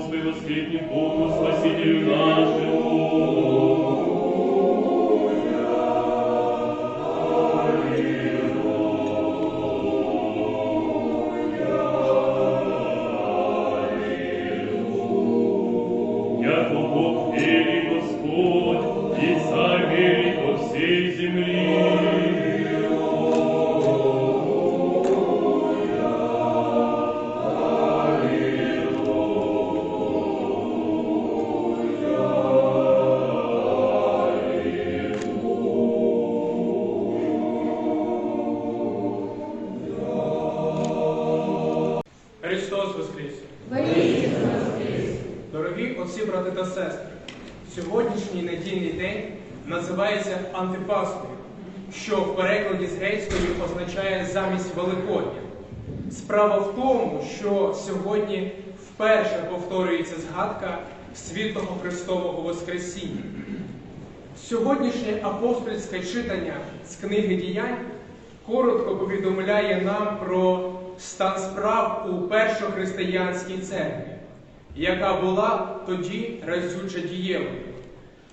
Господи, воскрепни Богу, Спасителю наш. Дорогі отці, брати та сестри, сьогоднішній недільний день називається Антипаскою, що в перекладі з грецької означає замість Великодня. Справа в тому, що сьогодні вперше повторюється згадка світлого Христового Воскресіння. Сьогоднішнє апостольське читання з книги діянь коротко повідомляє нам про стан справ у першохристиянській церкві, яка була тоді разюче дієвою.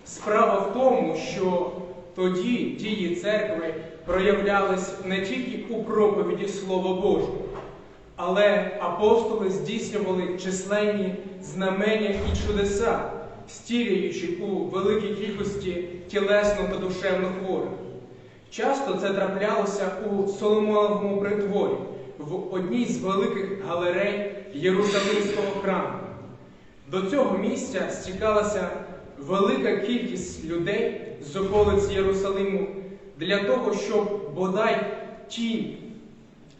Справа в тому, що тоді дії церкви проявлялись не тільки у проповіді Слова Божого, але апостоли здійснювали численні знамення і чудеса, стілюючи у великій кількості тілесно та душевно хворих. Часто це траплялося у Соломоновому притворі в одній з великих галерей Єрусалимського храму. До цього місця стікалася велика кількість людей з околиць Єрусалиму для того, щоб бодай тінь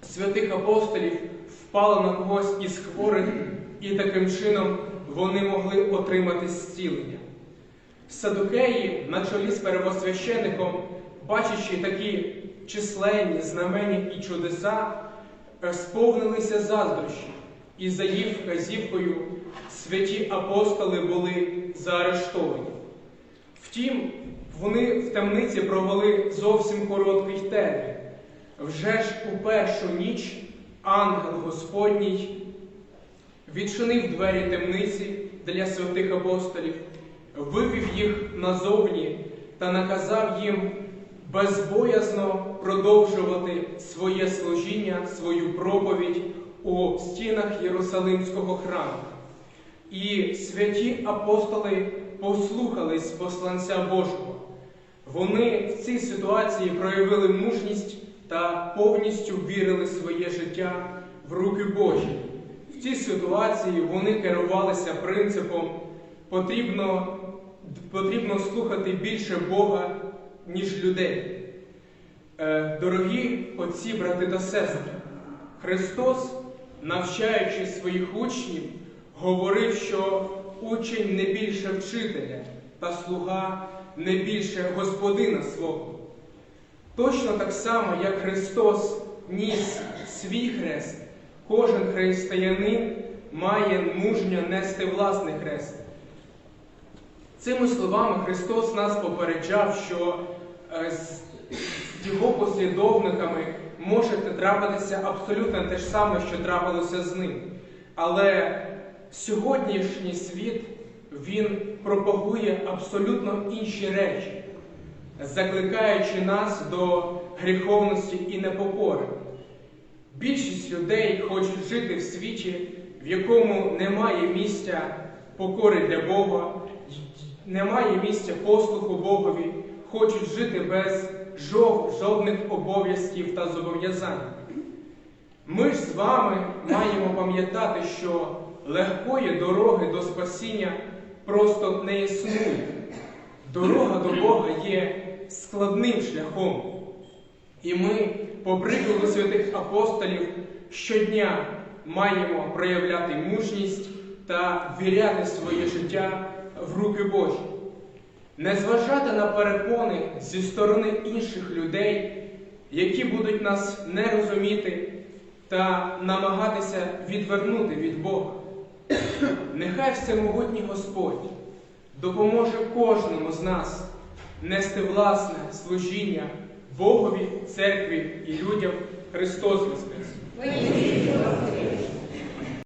святих апостолів впала на когось із хворих, і таким чином вони могли отримати зцілення. Садукеї на чолі з первосвящеником, бачачи такі численні знамення і чудеса, сповнилися заздрощі, і за їх вказівкою святі апостоли були заарештовані. Втім, вони в темниці провели зовсім короткий термін. Вже ж у першу ніч ангел Господній відчинив двері темниці для святих апостолів, вивів їх назовні та наказав їм безбоязно продовжувати своє служіння, свою проповідь у стінах Єрусалимського храму. І святі апостоли послухались посланця Божого. Вони в цій ситуації проявили мужність та повністю вірили своє життя в руки Божі. В цій ситуації вони керувалися принципом потрібно, потрібно слухати більше Бога, ніж людей. Е, Дорогі отці, брати та сестри, Христос, навчаючи своїх учнів, говорив, що учень не більше вчителя, та слуга не більше господина свого. Точно так само, як Христос ніс свій хрест, кожен християнин має мужньо нести власний хрест. Цими словами Христос нас попереджав, що з його послідовниками може трапитися абсолютно те ж саме, що трапилося з ним. Але сьогоднішній світ він пропагує абсолютно інші речі, закликаючи нас до гріховності і непокори. Більшість людей хочуть жити в світі, в якому немає місця покори для Бога, немає місця послуху Богові, хочуть жити без жодних обов'язків та зобов'язань. Ми ж з вами маємо пам'ятати, що легкої дороги до спасіння просто не існує. Дорога до Бога є складним шляхом. І ми, по прикладу святих апостолів, щодня маємо проявляти мужність та віряти своє життя в руки Божі. Не зважати на перепони зі сторони інших людей, які будуть нас не розуміти та намагатися відвернути від Бога. Нехай всемогутній Господь допоможе кожному з нас нести власне служіння Богові, церкві і людям Христос Воскрес!